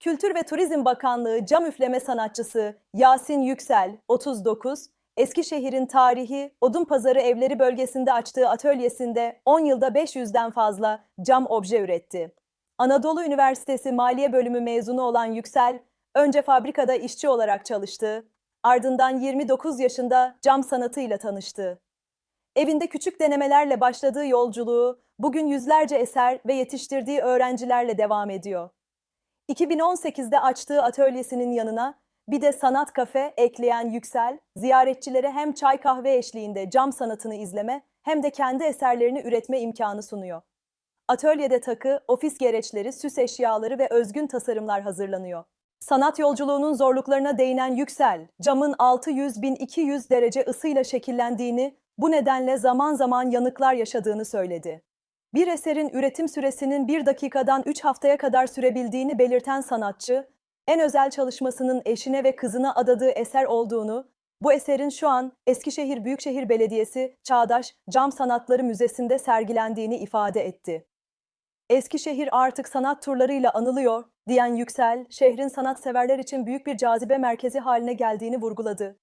Kültür ve Turizm Bakanlığı cam üfleme sanatçısı Yasin Yüksel, 39, Eskişehir'in tarihi Odunpazarı Evleri bölgesinde açtığı atölyesinde 10 yılda 500'den fazla cam obje üretti. Anadolu Üniversitesi Maliye Bölümü mezunu olan Yüksel, önce fabrikada işçi olarak çalıştı, ardından 29 yaşında cam sanatıyla tanıştı. Evinde küçük denemelerle başladığı yolculuğu bugün yüzlerce eser ve yetiştirdiği öğrencilerle devam ediyor. 2018'de açtığı atölyesinin yanına bir de sanat kafe ekleyen Yüksel, ziyaretçilere hem çay kahve eşliğinde cam sanatını izleme hem de kendi eserlerini üretme imkanı sunuyor. Atölyede takı, ofis gereçleri, süs eşyaları ve özgün tasarımlar hazırlanıyor. Sanat yolculuğunun zorluklarına değinen Yüksel, camın 600-1200 derece ısıyla şekillendiğini, bu nedenle zaman zaman yanıklar yaşadığını söyledi. Bir eserin üretim süresinin bir dakikadan 3 haftaya kadar sürebildiğini belirten sanatçı, en özel çalışmasının eşine ve kızına adadığı eser olduğunu, bu eserin şu an Eskişehir Büyükşehir Belediyesi Çağdaş Cam Sanatları Müzesi'nde sergilendiğini ifade etti. Eskişehir artık sanat turlarıyla anılıyor, diyen Yüksel, şehrin sanatseverler için büyük bir cazibe merkezi haline geldiğini vurguladı.